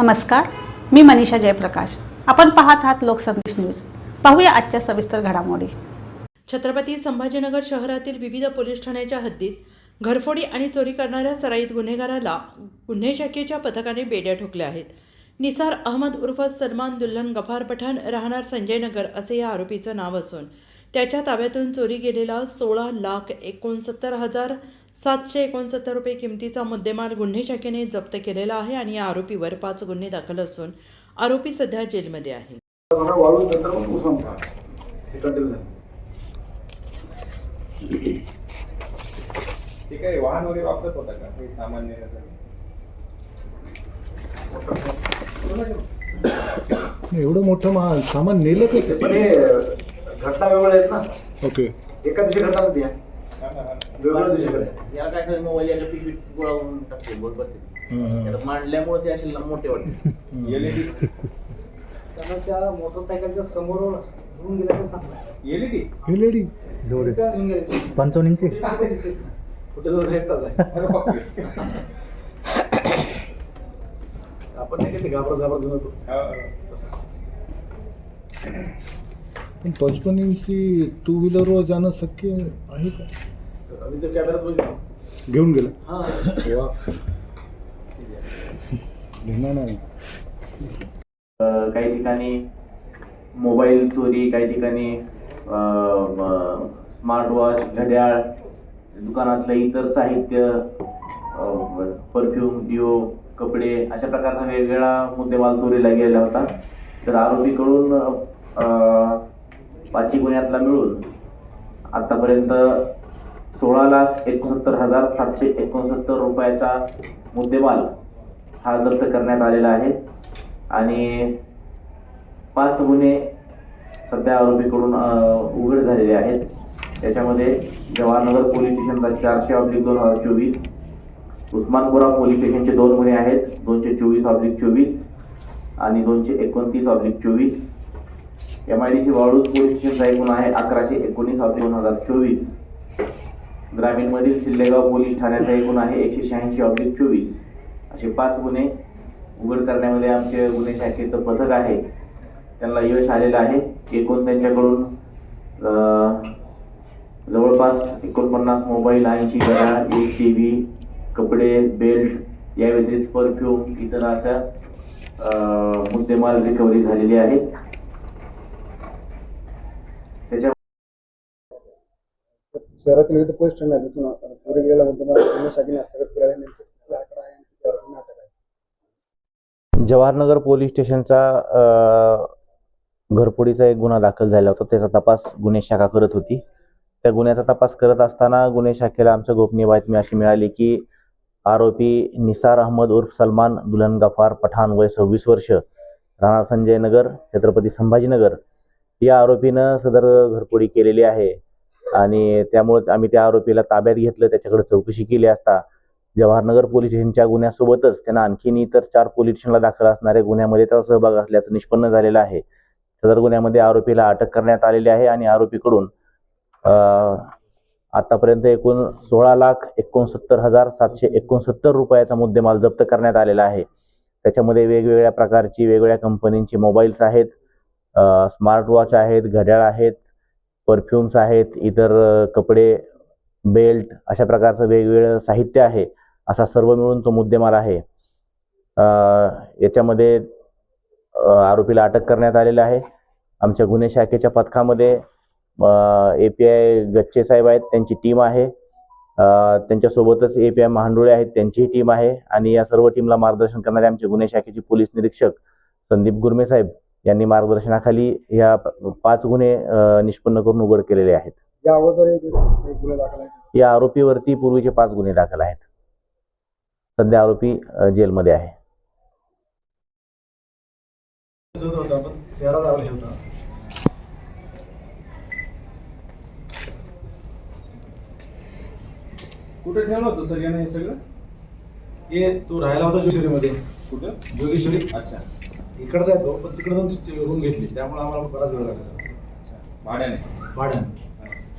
नमस्कार मी मनीषा जयप्रकाश. आपण पाहत आहात लोकसंदेश न्यूज. पाहूया आजच्या सविस्तर घडामोडी. छत्रपती संभाजीनगर शहरातील विविध पोलीस ठाण्याच्या हद्दीत घरफोडी आणि चोरी करणाऱ्या सराईत गुन्हेगाराला गुन्हे शाखेच्या पथकाने बेड्या ठोकल्या आहेत. निसार अहमद उर्फ सलमान दुल्हन गफार पठाण राहणार संजयनगर असे या आरोपीचं नाव असून त्याच्या ताब्यातून चोरी गेलेला सोळा लाख एकोणसत्तर हजार सातशे एकोणसत्तर रुपये किमतीचा मुद्देमाल गुन्हे शाखेने जप्त केलेला आहे आणि या आरोपीवर पाच गुन्हे दाखल असून आरोपी सध्या जेलमध्ये आहे. वाहन वगैरे वापरत होता का? काही एवढं मोठं मा सामान नेलं कसं? पण घटना वेगळ्या आहेत ना. ओके. एका दिवशी घटना होती याला काय सगळे मोबाईल याच्या पिशवीत गोळा करून टाकते बोल बसते. याला मांडल्यामुळे ते असे मोठे वाटते. LED त्यानं त्या मोटरसायकलच्या समोरून घेऊन गेल्याचं सांगलं LED? एलईडी घेऊन गेले पंचावन्नची कुठे जाऊन एकटाच आहे. आपण नाही घाबरत घाबरत घेऊन होतो. तसं. पण पचपन इंची टू व्हीलरवर जाणं शक्य आहे का? तर आम्ही तर कॅमेऱ्यात बघितलं. घेऊन गेलं? हा. वा. घेणार नाही. अं, काही ठिकाणी मोबाईल चोरी काही ठिकाणी स्मार्ट वॉच घड्याळ दुकानातलं इतर साहित्य परफ्यूम डिओ कपडे अशा प्रकारचा वेगवेगळा मुद्देमाल चोरीला गेलेला होता. तर आरोपीकडून अं, पाचही गुन्ह्यातला मिळून आतापर्यंत सोळा लाख एकोणसत्तर हजार सातशे एकोणसत्तर रुपयाचा मुद्देमाल हा जप्त करण्यात आलेला आहे. आणि पाच गुन्हे सध्या आरोपीकडून उघड झालेले आहेत. त्याच्यामध्ये जवाहरनगर पोलीस स्टेशनचा चारशे ऑब्लिक दोन हजार चोवीस उस्मानपुरा पोलीस स्टेशनचे दोन गुन्हे आहेत दोनशे चोवीस ऑब्लिक चोवीस आणि दोनशे एकोणतीस ऑब्लिक चोवीस. M I D C Waluj police स्टेशनचा एक गुन्हा आहे अकराशे एकोणीस ऑब्लिक दोन हजार चोवीस. ग्रामीणमधील सिल्लेगाव पोलीस ठाण्याचा एकूण आहे एकशे शहाऐंशी ऑब्लिक चोवीस. असे पाच गुन्हे उघड करण्यामध्ये आमचे गुन्हे शाखेचं पथक आहे. त्यांना यश आलेलं आहे. एकूण त्यांच्याकडून जवळपास एकोणपन्नास मोबाईल ऐंशी घड्याळ एक टी व्ही कपडे बेल्ट या व्यतिरिक्त परफ्यूम इतर अशा मुद्देमाल रिकव्हरी झालेली आहे त्याच्या शहरातील विविध पोलीस ठाणे आहेत तिथून गेलेला मुद्देमाल शाखेने हस्तगत केला आहे. जवाहरनगर पोलीस स्टेशनचा घरपोडीचा एक गुन्हा दाखल झाला होता. त्याचा तपास गुन्हे शाखा करत होती. त्या गुन्ह्याचा तपास करत असताना गुन्हे शाखेला आमच्या गोपनीय बातमी अशी मिळाली की आरोपी निसार अहमद उर्फ सलमान दुल्हन गफार पठाण वय सव्वीस वर्ष राणा संजय नगर छत्रपती संभाजीनगर. या आरोपीनं सदर घरपोडी केलेली आहे. आणि त्यामुळे आम्ही त्या आरोपीला ताब्यात घेतलं. त्याच्याकडे चौकशी केली असता जवाहरनगर पोलीस स्टेशनच्या गुन्ह्यासोबतच त्यांना आणखीन इतर चार पोलीस स्टेशनला दाखल असणाऱ्या गुन्ह्यामध्ये त्याचा सहभाग असल्याचं निष्पन्न झालेलं आहे. सदर गुन्ह्यामध्ये आरोपीला अटक करण्यात आलेली आहे आणि आरोपीकडून आतापर्यंत एकूण सोळा लाख एकोणसत्तर हजार सातशे एकोणसत्तर रुपयाचा मुद्देमाल जप्त करण्यात आलेला आहे. त्याच्यामध्ये वेगवेगळ्या प्रकारची वेगवेगळ्या कंपनींची मोबाईल्स आहेत स्मार्ट वॉच आहेत घड्याळ आहेत परफ्युम्स आहेत इतर कपडे बेल्ट अशा प्रकारचं वेगवेगळं साहित्य आहे असा सर्व मिळून तो मुद्देमाल आहे. याच्यामध्ये आरोपीला अटक करण्यात आलेलं आहे. आमच्या गुन्हे शाखेच्या पथकामध्ये ए पी आय गच्चे साहेब आहेत त्यांची टीम आहे. त्यांच्यासोबतच ए पी आय महांडोळे आहेत त्यांचीही टीम आहे. आणि या सर्व टीमला मार्गदर्शन करणारे आमचे गुन्हे शाखेचे पोलीस निरीक्षक संदीप गुरमे साहेब. यांनी मार्गदर्शनाखाली ह्या प- पाच गुन्हे निष्पन्न करून उघड केलेले आहेत. या अगोदर गुन्हे दाखल या आरोपीवरती पूर्वीचे पाच गुन्हे दाखल आहेत. सध्या आरोपी जेलमध्ये आहे. हे कुठे ठेवलं होतं सर याने हे सगळं? हे तू राहायला होता जोगेश्वरीमध्ये कुठं? जोगेश्वरी अच्छा. इकडचा आहे तो पण तिकडे जाऊन रूम घेतली. त्यामुळे आम्हाला बराच वेळ लागला. भाड्याने. भाड्यानं.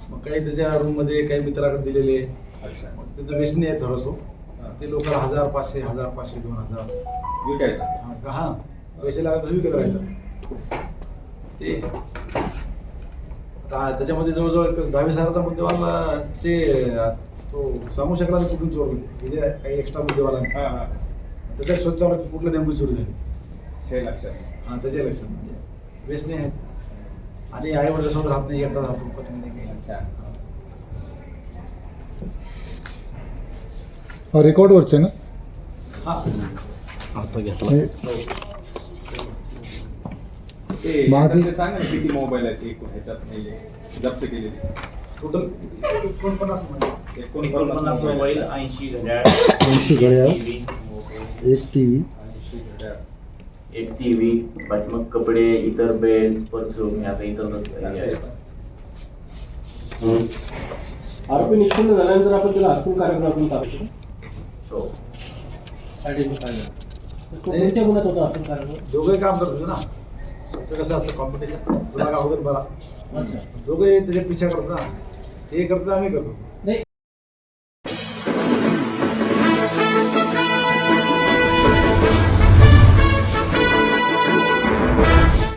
मग काही त्याच्या रूममध्ये काही मित्राकडे दिलेले अच्छा. मग त्याचं व्यसनी आहे थोडंसं. हां. ते लोक हजार पाचशे हजार पाचशे दोन हजार. विकायचा. हा, का- हा. पैसे लागले तर विकत राहायचं ते. आता त्याच्यामध्ये जवळजवळ एक दहावीस हजाराचा मुद्देवाल चे अं, तो सांगू शकला नाही कुठून चोरले. हे जे काही एक्स्ट्रा मुद्देवाला. हा हा. त्याच्यात शोध चालू आहे की कुठलं नेमकी चोरी झाली. से लक्षात हा त्याच्या लक्षात म्हणजे व्यसने आहेत. आणि आई वडिलासोबत राहत नाही एकटा राहतो पत्नी नाही. काही अच्छा रेकॉर्डवरचे ना? हा. हे. ते सांग ना किती मोबाईल आहेत एकूण ह्याच्यात म्हणजे जप्त केलेले टोटल एकोणपन्नास एकोणपन्नास मोबाईल ऐंशी घड्याळ ऐंशी घड्याळ. एक टी व्ही. एक टीव्ही बाकी मग कपडे इतर बेल्ट परफ्यूम हे असं इतर. आरोपी निष्पन्न झाल्यानंतर आपण त्याला हसून कार्यक्रमातून टाकतो हो. कोणत्या गुन्ह्यात होता हसून कार्यक्रम दोघंही काम करत होते ना. ते कसं असतं कॉम्पिटिशन तुला अगोदर बरा. दोघंही त्याच्या पिछा करतात ना. ते करतात आम्ही करतो.